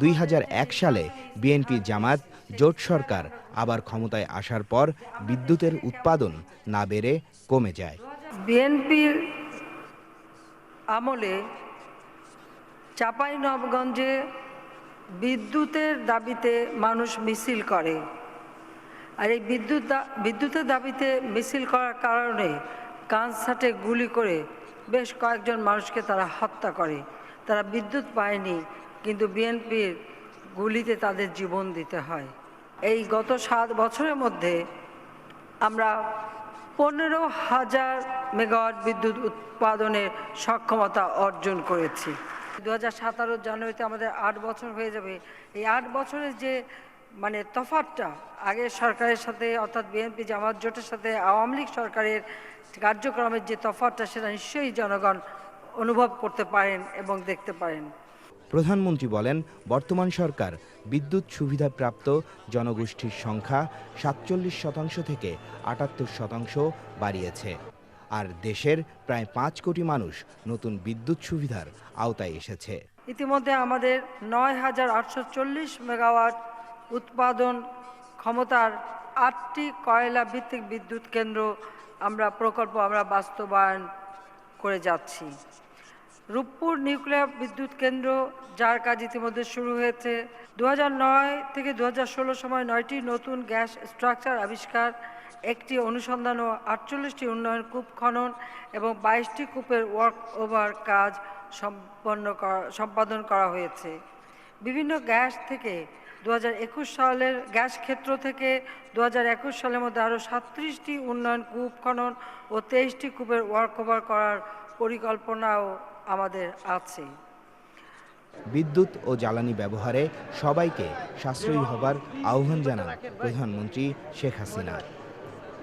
দুই হাজার এক সালে বিএনপি জামাত জোট সরকার আবার ক্ষমতায় আসার পর বিদ্যুতের উৎপাদন না বেড়ে কমে যায়। বিএনপির আমলে চাঁপাইনবাবগঞ্জে বিদ্যুতের দাবিতে মানুষ মিছিল করে। আর এই বিদ্যুৎ বিদ্যুতের দাবিতে মিছিল করার কারণে কানসাটে গুলি করে বেশ কয়েকজন মানুষকে তারা হত্যা করে। তারা বিদ্যুৎ পায়নি কিন্তু বিএনপির গুলিতে তাদের জীবন দিতে হয়। এই গত সাত বছরের মধ্যে আমরা পনেরো হাজার মেগাওয়াট বিদ্যুৎ উৎপাদনের সক্ষমতা অর্জন করেছি। দু হাজার সতেরো জানুয়ারিতে আমাদের আট বছর হয়ে যাবে। এই আট বছরের যে মানে তফাতটা আগের সরকারের সাথে অর্থাৎ বিএনপি জামাত জোটের সাথে আওয়ামী লীগ সরকারের কার্যক্রমের যে তফাতটা সেটা নিশ্চয়ই জনগণ অনুভব করতে পারেন এবং দেখতে পারেন। প্রধানমন্ত্রী বলেন, বর্তমান সরকার বিদ্যুৎ সুবিধাপ্রাপ্ত জনগোষ্ঠীর সংখ্যা সাতচল্লিশ শতাংশ থেকে আটাত্তর শতাংশ বাড়িয়েছে। আর দেশের প্রায় পাঁচ কোটি মানুষ নতুন বিদ্যুৎ সুবিধার আওতায় এসেছে। ইতিমধ্যে আমাদের নয় হাজার আটশো চল্লিশ মেগাওয়াট উৎপাদন ক্ষমতার আটটি কয়লা ভিত্তিক বিদ্যুৎ কেন্দ্র আমরা প্রকল্প আমরা বাস্তবায়ন করে যাচ্ছি। রূপপুর নিউক্লিয়ার বিদ্যুৎ কেন্দ্র, যার কাজ ইতিমধ্যে শুরু হয়েছে। দু থেকে দু হাজার ষোলো সময় নয়টি নতুন গ্যাস স্ট্রাকচার আবিষ্কার, একটি অনুসন্ধান ও আটচল্লিশটি উন্নয়ন কূপ খনন এবং বাইশটি কূপের ওয়ার্ক ওভার কাজ সম্পন্ন সম্পাদন করা হয়েছে। বিভিন্ন গ্যাস থেকে দু হাজার একুশ সালের, গ্যাস ক্ষেত্র থেকে দু হাজার একুশ সালের মধ্যে আরও সাতত্রিশটি উন্নয়ন কূপ খনন ও তেইশটি কূপের ওয়ার্ক ওভার করার পরিকল্পনাও আমাদের আছে। বিদ্যুৎ ও জ্বালানি ব্যবহারে সবাইকে সাশ্রয়ী হবার আহ্বান জানান প্রধানমন্ত্রী শেখ হাসিনা।